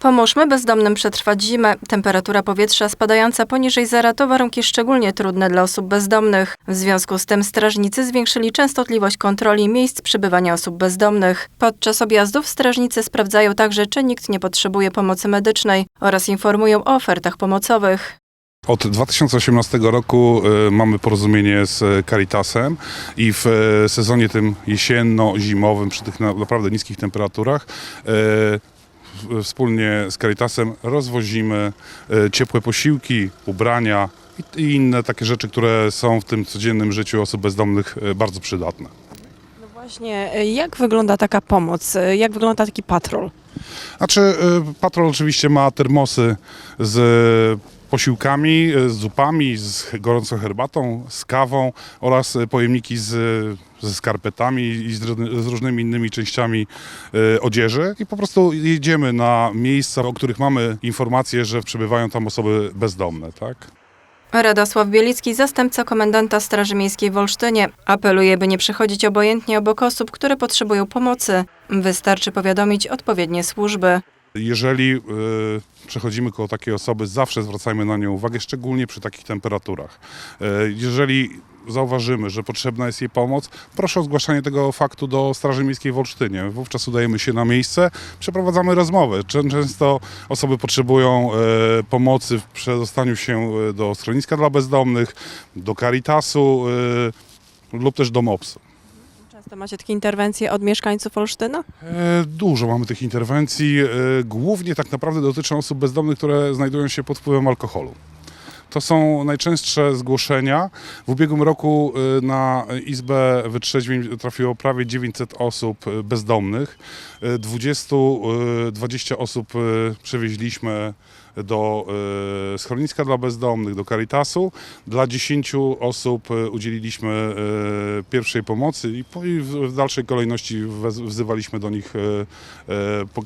Pomóżmy bezdomnym przetrwać zimę. Temperatura powietrza spadająca poniżej zera to warunki szczególnie trudne dla osób bezdomnych. W związku z tym strażnicy zwiększyli częstotliwość kontroli miejsc przebywania osób bezdomnych. Podczas objazdów strażnicy sprawdzają także, czy nikt nie potrzebuje pomocy medycznej oraz informują o ofertach pomocowych. Od 2018 roku e, mamy porozumienie z Caritasem i w e, sezonie tym jesienno-zimowym przy tych na- naprawdę niskich temperaturach wspólnie z Caritasem rozwozimy e, ciepłe posiłki, ubrania i- inne takie rzeczy, które są w tym codziennym życiu osób bezdomnych e, bardzo przydatne. No właśnie, y, jak wygląda taka pomoc? Jak wygląda taki patrol? Znaczy, patrol oczywiście ma termosy z posiłkami, y, z zupami, z gorącą herbatą, z kawą oraz y, pojemniki z, ze skarpetami i z, z różnymi innymi częściami y, odzieży. I po prostu jedziemy na miejsca, o których mamy informację, że przebywają tam osoby bezdomne, tak? Radosław Bielicki, zastępca komendanta Straży Miejskiej w Olsztynie, apeluje, by nie przechodzić obojętnie obok osób, które potrzebują pomocy. Wystarczy powiadomić odpowiednie służby. Jeżeli y, przechodzimy koło takiej osoby, zawsze zwracajmy na nią uwagę, szczególnie przy takich temperaturach. Y, jeżeli zauważymy, że potrzebna jest jej pomoc, proszę o zgłaszanie tego faktu do Straży Miejskiej w Olsztynie. Wówczas udajemy się na miejsce, przeprowadzamy rozmowę. Czę- Często osoby potrzebują y, pomocy w przedostaniu się do schroniska dla bezdomnych, do Caritasu lub też do MOPS-u. Często macie takie interwencje od mieszkańców Olsztyna? E, Dużo mamy tych interwencji. e, Głównie tak naprawdę dotyczą osób bezdomnych, które znajdują się pod wpływem alkoholu. To są najczęstsze zgłoszenia. W ubiegłym roku e, na Izbę Wytrzeźwień trafiło prawie 900 osób e, bezdomnych. E, 20, e, 20 osób przewieźliśmy do schroniska dla bezdomnych, do Caritasu. Dla 10 osób udzieliliśmy pierwszej pomocy i, w, dalszej kolejności wzywaliśmy do nich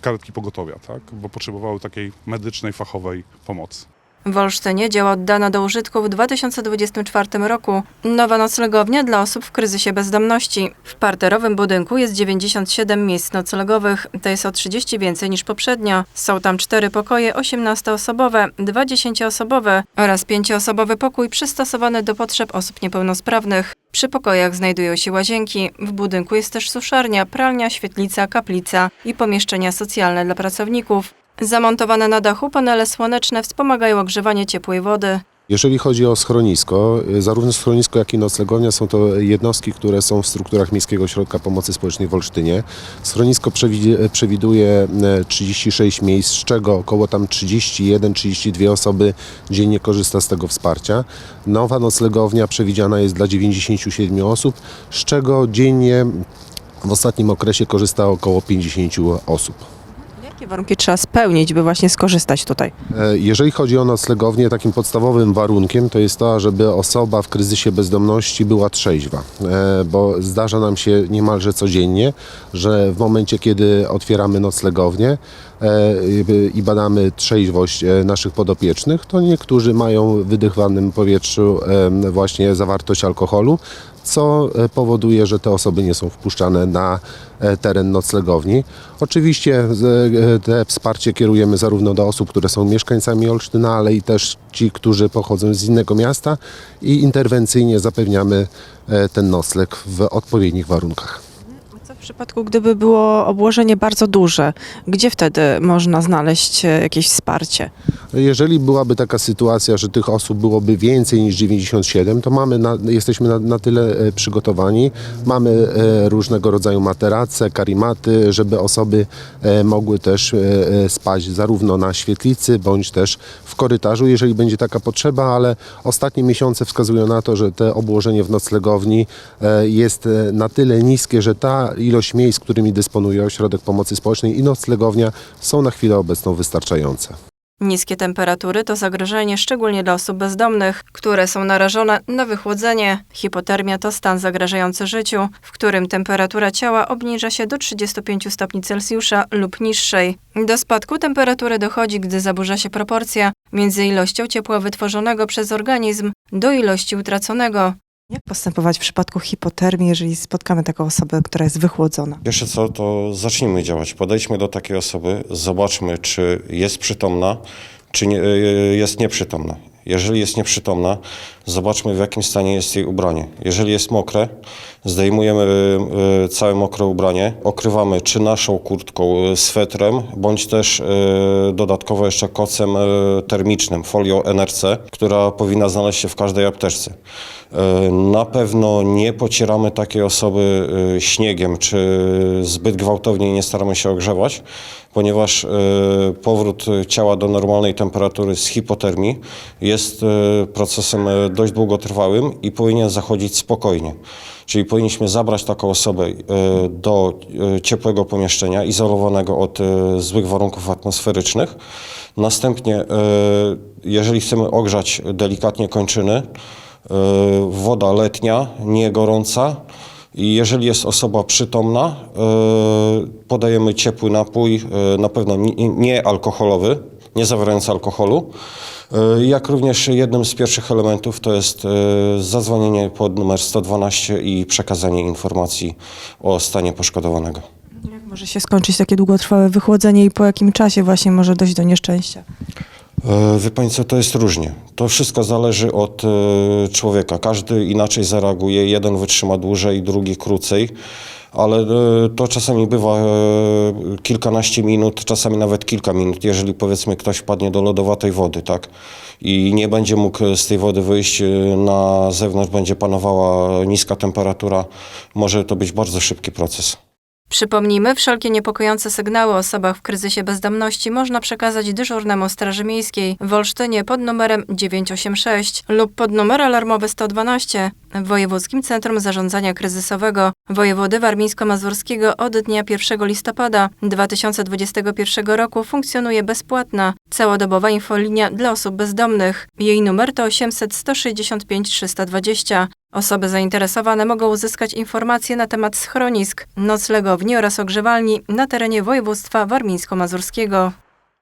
karetki pogotowia, tak? bo potrzebowały takiej medycznej, fachowej pomocy. W Olsztynie działa oddana do użytku w 2024 roku nowa noclegownia dla osób w kryzysie bezdomności. W parterowym budynku jest 97 miejsc noclegowych, to jest o 30 więcej niż poprzednio. Są tam cztery pokoje 18-osobowe, dwa 10-osobowe oraz 5-osobowy pokój przystosowany do potrzeb osób niepełnosprawnych. Przy pokojach znajdują się łazienki. W budynku jest też suszarnia, pralnia, świetlica, kaplica i pomieszczenia socjalne dla pracowników. Zamontowane na dachu panele słoneczne wspomagają ogrzewanie ciepłej wody. Jeżeli chodzi o schronisko, y, zarówno schronisko, jak i noclegownia są to jednostki, które są w strukturach Miejskiego Ośrodka Pomocy Społecznej w Olsztynie. Schronisko przewiduje e, 36 miejsc, z czego około tam 31-32 osoby dziennie korzysta z tego wsparcia. Nowa noclegownia przewidziana jest dla 97 osób, z czego dziennie w ostatnim okresie korzysta około 50 osób. Jakie warunki trzeba spełnić, by właśnie skorzystać tutaj? E, Jeżeli chodzi o noclegownię, takim podstawowym warunkiem to jest to, żeby osoba w kryzysie bezdomności była trzeźwa, E, bo zdarza nam się niemalże codziennie, że w momencie, kiedy otwieramy noclegownię e, i- badamy trzeźwość naszych podopiecznych, to niektórzy mają w wydychanym powietrzu właśnie zawartość alkoholu, co powoduje, że te osoby nie są wpuszczane na teren noclegowni. Oczywiście te wsparcie kierujemy zarówno do osób, które są mieszkańcami Olsztyna, ale i też ci, którzy pochodzą z innego miasta i interwencyjnie zapewniamy e, ten nocleg w odpowiednich warunkach. W przypadku, gdyby było obłożenie bardzo duże? Gdzie wtedy można znaleźć e, jakieś wsparcie? Jeżeli byłaby taka sytuacja, że tych osób byłoby więcej niż 97, to mamy na, jesteśmy na, na tyle e, przygotowani. Mamy e, różnego rodzaju materace, karimaty, żeby osoby mogły też spać zarówno na świetlicy, bądź też w korytarzu, jeżeli będzie taka potrzeba, ale ostatnie miesiące wskazują na to, że te obłożenie w noclegowni jest na tyle niskie, że ta ilość miejsc, którymi dysponuje Ośrodek Pomocy Społecznej i noclegownia są na chwilę obecną wystarczające. Niskie temperatury to zagrożenie szczególnie dla osób bezdomnych, które są narażone na wychłodzenie. Hipotermia to stan zagrażający życiu, w którym temperatura ciała obniża się do 35 stopni Celsjusza lub niższej. Do spadku temperatury dochodzi, gdy zaburza się proporcja między ilością ciepła wytworzonego przez organizm do ilości utraconego. Jak postępować w przypadku hipotermii, jeżeli spotkamy taką osobę, która jest wychłodzona? Pierwsze co, to zacznijmy działać. Podejdźmy do takiej osoby, zobaczmy, czy jest przytomna, czy nie, y, jest nieprzytomna. Jeżeli jest nieprzytomna, zobaczmy w jakim stanie jest jej ubranie. Jeżeli jest mokre, zdejmujemy y, y, całe mokre ubranie, okrywamy czy naszą kurtką, y, swetrem, bądź też dodatkowo jeszcze kocem termicznym, folią NRC, która powinna znaleźć się w każdej apteczce. Na pewno nie pocieramy takiej osoby śniegiem, czy zbyt gwałtownie nie staramy się ogrzewać, ponieważ powrót ciała do normalnej temperatury z hipotermii jest y, procesem y, dość długotrwałym i powinien zachodzić spokojnie. Czyli powinniśmy zabrać taką osobę y, do ciepłego pomieszczenia, izolowanego od złych warunków atmosferycznych. Następnie, jeżeli chcemy ogrzać delikatnie kończyny, woda letnia, nie gorąca. I jeżeli jest osoba przytomna, podajemy ciepły napój, na pewno nie, nie alkoholowy, nie zawierający alkoholu. Y, Jak również jednym z pierwszych elementów to jest y, zadzwonienie pod numer 112 i przekazanie informacji o stanie poszkodowanego. Jak może się skończyć takie długotrwałe wychłodzenie i po jakim czasie właśnie może dojść do nieszczęścia? E, Wie Pani co, to jest różnie. To wszystko zależy od e, człowieka. Każdy inaczej zareaguje. Jeden wytrzyma dłużej, drugi krócej. Ale e, to czasami bywa e, kilkanaście minut, czasami nawet kilka minut, jeżeli powiedzmy ktoś wpadnie do lodowatej wody, tak? I nie będzie mógł z tej wody wyjść, e, na zewnątrz będzie panowała niska temperatura. Może to być bardzo szybki proces. Przypomnijmy, wszelkie niepokojące sygnały o osobach w kryzysie bezdomności można przekazać dyżurnemu Straży Miejskiej w Olsztynie pod numerem 986 lub pod numer alarmowy 112 w Wojewódzkim Centrum Zarządzania Kryzysowego wojewody warmińsko-mazurskiego od dnia 1 listopada 2021 roku funkcjonuje bezpłatna, całodobowa infolinia dla osób bezdomnych. Jej numer to 800 165 320. Osoby zainteresowane mogą uzyskać informacje na temat schronisk, noclegowni oraz ogrzewalni na terenie województwa warmińsko-mazurskiego.